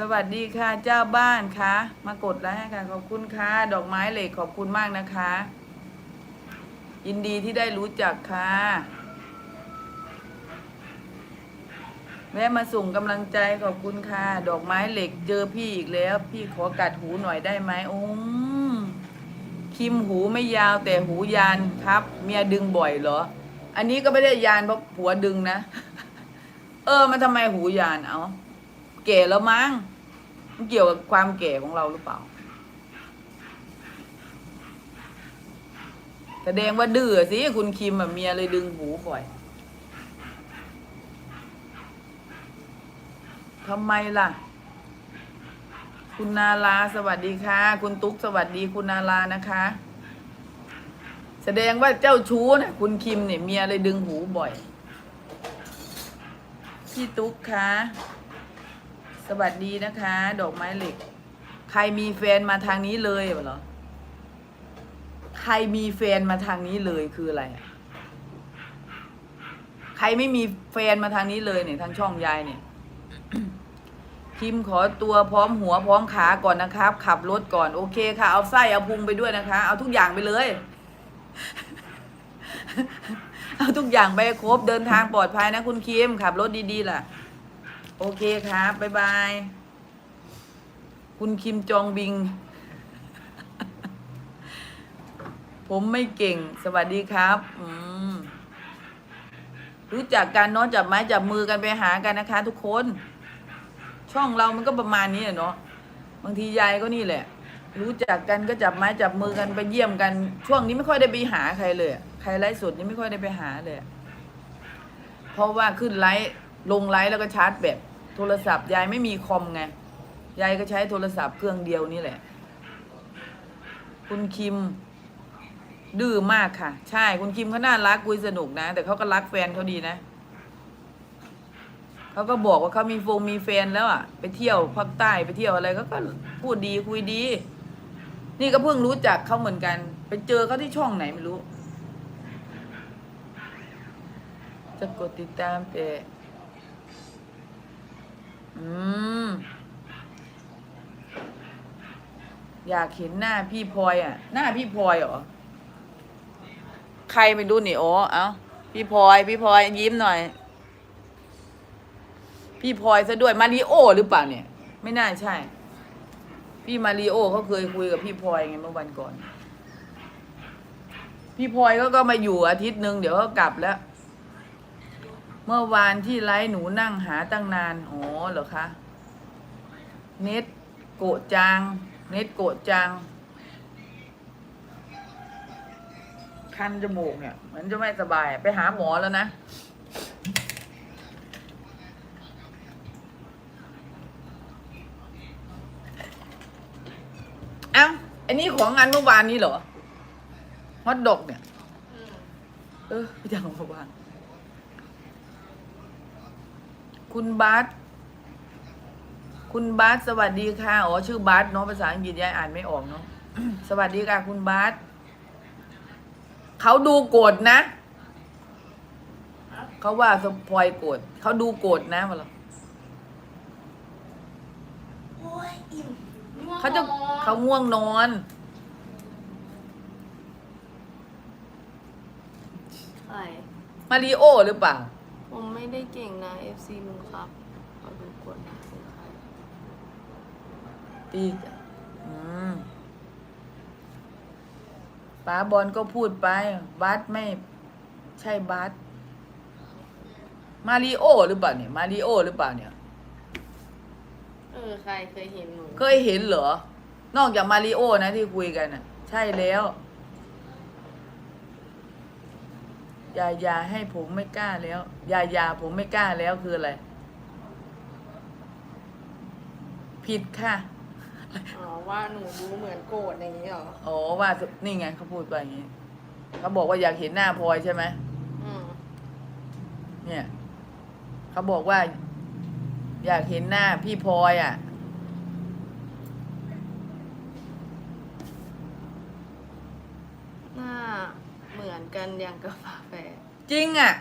สวัสดีค่ะเจ้าบ้านคะ มากดไลค์ให้ค่ะ ขอบคุณค่ะ ดอกไม้เหล็กขอบคุณมากนะคะ ยินดีที่ได้รู้จักค่ะ แวะมาส่งกำลังใจขอบคุณค่ะ ดอกไม้เหล็กเจอพี่อีกแล้ว พี่ขอกัดหูหน่อยได้ไหมโอ้มคิมหูไม่ยาวแต่หูยานครับ เมียดึงบ่อยเหรอ อันนี้ก็ไม่ได้ยานเพราะผัวดึงนะ เออมันทำไมหูยานเอา แก่แล้วมั้งมันเกี่ยวกับความแก่ของเราหรือเปล่า แสดงว่าดื้อสิคุณคิมแบบเมียเลยดึงหูบ่อยทำไมล่ะ คุณนาลาสวัสดีค่ะ คุณตุ๊กสวัสดีคุณนาลานะคะ แสดงว่าเจ้าชู้นะคุณคิมเนี่ยเมียเลยดึงหูบ่อย พี่ตุ๊กคะ สวัสดีนะคะ ดอกไม้เหล็ก ใครมีแฟนมาทางนี้เลยเหรอ ใครมีแฟนมาทางนี้เลยคืออะไร ใครไม่มีแฟนมาทางนี้เลยเนี่ยทางช่องยายเนี่ยคิมขอตัวพร้อมหัวพร้อมขาก่อนนะครับ ขับรถก่อนโอเคค่ะ เอาไส้เอาพุงไปด้วยนะคะ เอาทุกอย่างไปเลย เอาทุกอย่างไปครบเดินทางปลอดภัยนะคุณคิมขับรถดีๆล่ะ โอเคครับบ๊ายบาย คุณคิมจองบิง ผมไม่เก่ง สวัสดีครับอืมรู้จักกันเนาะจับไม้จับมือกันไปหากันนะคะ ทุกคน ช่องเรามันก็ประมาณนี้อะเนาะบางทียายก็นี่แหละ รู้จักกันก็จับไม้จับมือกันไปเยี่ยมกัน ช่วงนี้ไม่ค่อยได้ไปหาใครเลยใครไลฟ์สดนี่ไม่ค่อยได้ไปหาเลย เพราะว่าขึ้นไลฟ์ลงไลฟ์แล้วก็ชาร์จแบต โทรศัพท์ยายไม่มีคอมไง ยายก็ใช้โทรศัพท์เครื่องเดียวนี่แหละ คุณคิม ดื้อมากค่ะ ใช่ คุณคิมเขาน่ารักคุยสนุกนะ แต่เขาก็รักแฟนเขาดีนะเขาก็บอกว่าเขามีฟงมีแฟนแล้วอะ ไปเที่ยวภาคใต้ไปเที่ยวอะไรเขาก็พูดดีคุยดี นี่ก็เพิ่งรู้จักเขาเหมือนกัน ไปเจอเขาที่ช่องไหนไม่รู้ จะกดติดตามแต่ อืม อยากเห็นหน้าพี่พลอยอะ หน้าพี่พลอยเหรอ ใครไม่รู้นี่โอ้เอ้า พี่พลอย พี่พลอยยิ้มหน่อย พี่พลอยซะด้วยมาริโอหรือเปล่าเนี่ย ไม่น่าใช่ พี่มาริโอเขาเคยคุยกับพี่พลอยไงเมื่อวันก่อน พี่พลอยเขาก็มาอยู่อาทิตย์หนึ่งเดี๋ยวเขากลับแล้ว เมื่อวานที่ไลฟ์หนูนั่งหาตั้งนานอ๋อเหรอคะเน็ตโกะจาง เน็ตโกะจางคันจมูกเนี่ยเหมือนจะไม่สบายไปหาหมอแล้วนะ เอ้าอันนี้ของงานเมื่อวานนี้เหรอฮอตดอกเนี่ย เออพี่จังเมื่อวาน คุณบาสคุณบาสสวัสดีค่ะอ๋อชื่อบาสเนาะภาษาอังกฤษยายอ่านไม่ออกเนาะสวัสดีค่ะ คุณบาสเขาดูโกรธนะเขาว่าสปอยโกรธเขาดูโกรธนะมาหรอโอ้ยอิ่มเขาจะเขาง่วงนอนใครมาริโอหรือเปล่าผม ไม่ได้เก่งนะ FC ลุงครับขอดูกดนะเป็นใครตีจ้ะอืมป้าบอลก็พูดไปบัสไม่ใช่บัสมาริโอหรือเปล่าเนี่ยมาริโอหรือเปล่าเนี่ย เออใครเคยเห็นหนูเคยเห็นเหรอ นอกจากมาริโอนะที่คุยกันน่ะ ใช่แล้ว อ ย่าอย่าให้ผมไม่กล้าแล้วอย่าอย่าผมไม่กล้าแล้วคืออะไร ผิดค่ะอ๋อว่าหนูดูเหมือนโกรธอย่างนี้เหรออ๋อว่านี่ไงเขาพูดไปอย่างนี้เขาบอกว่าอยากเห็นหน้าพลอยใช่ไหมอืมเนี่ยเขาบอกว่า อยากเห็นหน้าพี่พลอยอะ หน้าเหมือน กันอย่างกับฝาแฝด จริงอะ